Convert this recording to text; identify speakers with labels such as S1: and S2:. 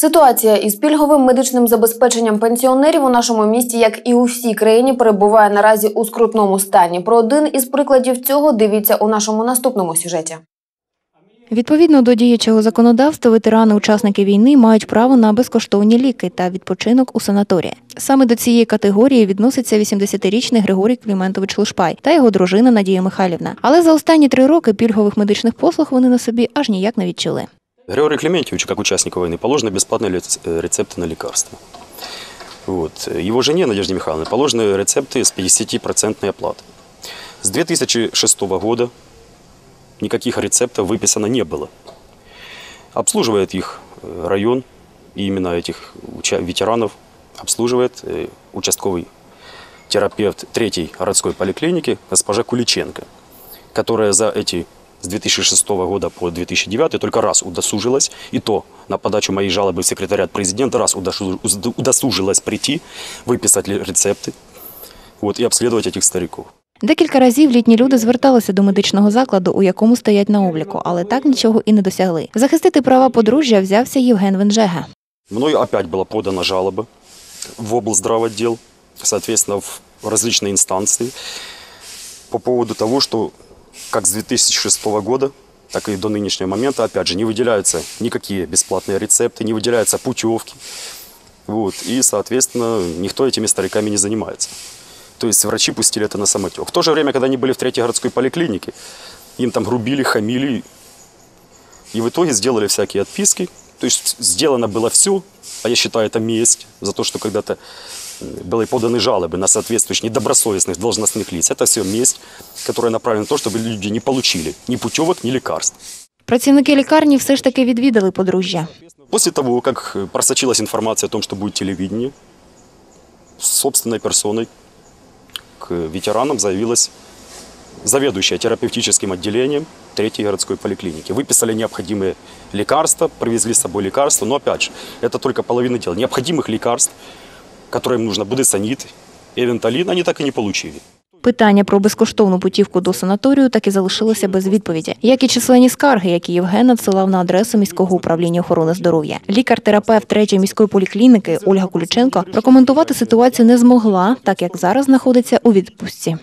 S1: Ситуація із пільговим медичним забезпеченням пенсіонерів у нашому місті, як і у всій країні, перебуває наразі у скрутному стані. Про один із прикладів цього дивіться у нашому наступному сюжеті.
S2: Відповідно до діючого законодавства, ветерани учасники війни мають право на безкоштовні ліки та відпочинок у санаторії. Саме до цієї категорії відноситься 80-річний Григорій Кліментович Лушпай та його дружина Надія Михайлівна. Але за останні три роки пільгових медичних послуг вони на собі аж ніяк не відчули.
S3: Григорию Клементьевичу, как участнику войны, положены бесплатные э, рецепты на лекарства. Вот. Его жене, Надежде Михайловне, положены рецепты с 50% оплатой. С 2006 года никаких рецептов выписано не было. Обслуживает их э, район, и именно этих ветеранов обслуживает э, участковый терапевт третьей городской поликлиники госпожа Куличенко, которая за эти с 2006 года по 2009 только раз удосужилась, и то на подачу моей жалобы в секретариат президента раз удошу- уз- удосужилась прийти, выписать ли- рецепты вот, и обследовать этих стариков.
S2: Декілька разів літні люди зверталися до медичного закладу, у якому стоять на обліку, але так нічого і не досягли. Захистити права подружжя взявся Євген Венжега.
S3: Мною опять была подана жалоба в облздравотдел, соответственно, в различные инстанции по поводу того, что Как с 2006 года, так и до нынешнего момента, опять же, не выделяются никакие бесплатные рецепты, не выделяются путевки. Вот, и, соответственно, никто этими стариками не занимается. То есть врачи пустили это на самотек. В то же время, когда они были в третьей городской поликлинике, им там грубили, хамили, и в итоге сделали всякие отписки. То есть сделано было все, а я считаю, это месть за то, что когда-то были поданы жалобы на соответствующих недобросовестных должностных лиц. Это все месть, которая направлена на то, чтобы люди не получили ни путевок, ни лекарств.
S2: Працівники лікарні все ж таки відвідали подружжя.
S3: После того, как э, просочилась информация о том, что будет телевидение, с собственной персоной к ветеранам заявилась заведующая терапевтическим отделением третьей городской поликлиники. Выписали необходимые лекарства, привезли с собой лекарства, но опять же, это только половина дела. Необходимых лекарств, которые нужно нужно, будесонид, эвенталин, они так и не получили.
S2: Питання про безкоштовну путівку до санаторію так і залишилося без відповіді, як і численні скарги, які Євген надсилав на адресу міського управління охорони здоров'я. Лікар-терапевт третьої міської поліклініки Ольга Куліченко прокоментувати ситуацію не змогла, так як зараз знаходиться у відпустці.